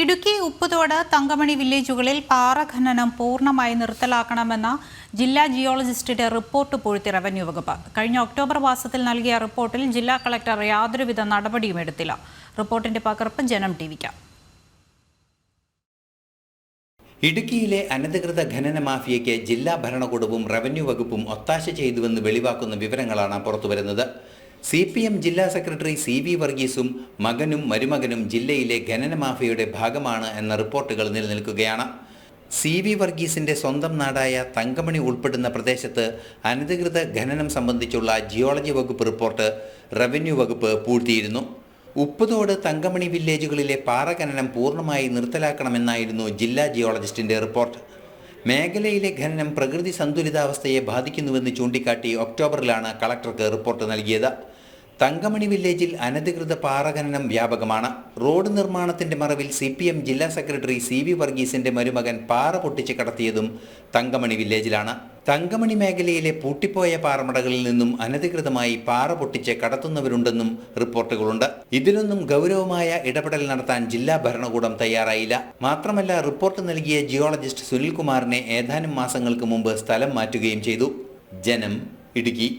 ഇടുക്കി ഉപ്പുതോട് തങ്കമണി വില്ലേജുകളിൽ പാറ ഖനനം പൂർണമായി നിർത്തലാക്കണമെന്ന ജില്ലാ ജിയോളജിസ്റ്റിന്റെ റിപ്പോർട്ട് പൂഴ്ത്തി റവന്യൂ വകുപ്പ്. കഴിഞ്ഞ ഒക്ടോബർ മാസത്തിൽ നൽകിയ റിപ്പോർട്ടിൽ ജില്ലാ കളക്ടർ യാതൊരുവിധ നടപടിയും എടുത്തില്ല. റിപ്പോർട്ടിന്റെ പകർപ്പ് ജനം ടിവിക്കാം ഇടുക്കിയിലെ അനധികൃത ഖനന മാഫിയയ്ക്ക് ജില്ലാ ഭരണകൂടവും റവന്യൂ വകുപ്പും ഒത്താശ ചെയ്തുവെന്ന് വെളിവാക്കുന്ന വിവരങ്ങളാണ് പുറത്തുവരുന്നത്. സി പി എം ജില്ലാ സെക്രട്ടറി സി വി വർഗീസും മകനും മരുമകനും ജില്ലയിലെ ഖനന മാഫിയയുടെ ഭാഗമാണ് എന്ന റിപ്പോർട്ടുകൾ നിലനിൽക്കുകയാണ്. സി വി വർഗീസിന്റെ സ്വന്തം നാടായ തങ്കമണി ഉൾപ്പെടുന്ന പ്രദേശത്ത് അനധികൃത ഖനനം സംബന്ധിച്ചുള്ള ജിയോളജി വകുപ്പ് റിപ്പോർട്ട് റവന്യൂ വകുപ്പ് പൂഴ്ത്തിയിരുന്നു. ഉപ്പുതോട് തങ്കമണി വില്ലേജുകളിലെ പാറ ഖനനം പൂർണമായി നിർത്തലാക്കണമെന്നായിരുന്നു ജില്ലാ ജിയോളജിസ്റ്റിന്റെ റിപ്പോർട്ട്. മേഖലയിലെ ഖനനം പ്രകൃതി സന്തുലിതാവസ്ഥയെ ബാധിക്കുന്നുവെന്ന് ചൂണ്ടിക്കാട്ടി ഒക്ടോബറിലാണ് കളക്ടർക്ക് റിപ്പോർട്ട് നൽകിയത്. തങ്കമണി വില്ലേജിൽ അനധികൃത പാറഖനനം വ്യാപകമാണ്. റോഡ് നിർമ്മാണത്തിന്റെ മറവിൽ സി പി എം ജില്ലാ സെക്രട്ടറി സി വി വർഗീസിന്റെ മരുമകൻ പാറ പൊട്ടിച്ച് കടത്തിയതും തങ്കമണി വില്ലേജിലാണ്. തങ്കമണി മേഖലയിലെ പൂട്ടിപ്പോയ പാറമടകളിൽ നിന്നും അനധികൃതമായി പാറ പൊട്ടിച്ച് കടത്തുന്നവരുണ്ടെന്നും റിപ്പോർട്ടുകളുണ്ട്. ഇതിലൊന്നും ഗൗരവമായ ഇടപെടൽ നടത്താൻ ജില്ലാ ഭരണകൂടം തയ്യാറായില്ല. മാത്രമല്ല റിപ്പോർട്ട് നൽകിയ ജിയോളജിസ്റ്റ് സുനിൽകുമാറിനെ ഏതാനും മാസങ്ങൾക്ക് മുമ്പ് സ്ഥലം മാറ്റുകയും ചെയ്തു. ജനം ഇടുക്കി.